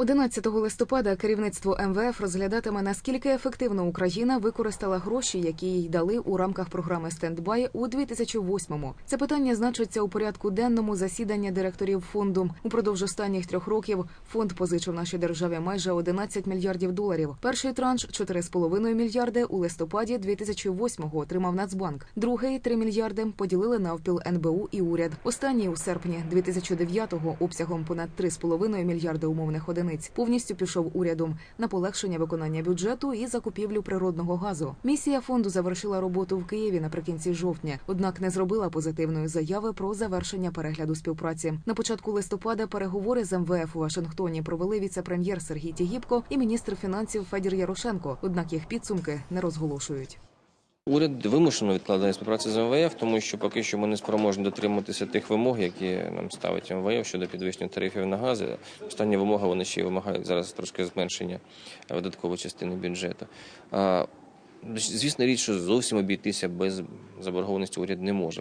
11 листопада керівництво МВФ розглядатиме наскільки ефективно Україна використала гроші, які їй дали у рамках програми «Стендбай» у 2008-му. Це питання значиться у порядку денному засідання директорів фонду. Упродовж останніх трьох років фонд позичив нашій державі майже 11 мільярдів доларів. Перший транш 4,5 мільярди у листопаді 2008-го отримав Нацбанк. Другий 3 мільярди поділили навпіл НБУ і уряд. Останній у серпні 2009-го обсягом понад 3,5 мільярди умовних одиниць повністю пішов урядом на полегшення виконання бюджету і закупівлю природного газу. Місія фонду завершила роботу в Києві наприкінці жовтня, однак не зробила позитивної заяви про завершення перегляду співпраці. На початку листопада переговори з МВФ у Вашингтоні провели віце-прем'єр Сергій Тігіпко і міністр фінансів Федір Ярошенко. Однак їх підсумки не розголошують. Уряд вимушено відкладає співпрацю з МВФ, тому що поки що ми не спроможні дотримуватися тих вимог, які нам ставить МВФ щодо підвищення тарифів на гази. Остання вимога вони ще й вимагають зараз трошки зменшення видаткової частини бюджету. Звісно, річ, що зовсім обійтися без заборгованості уряд не може.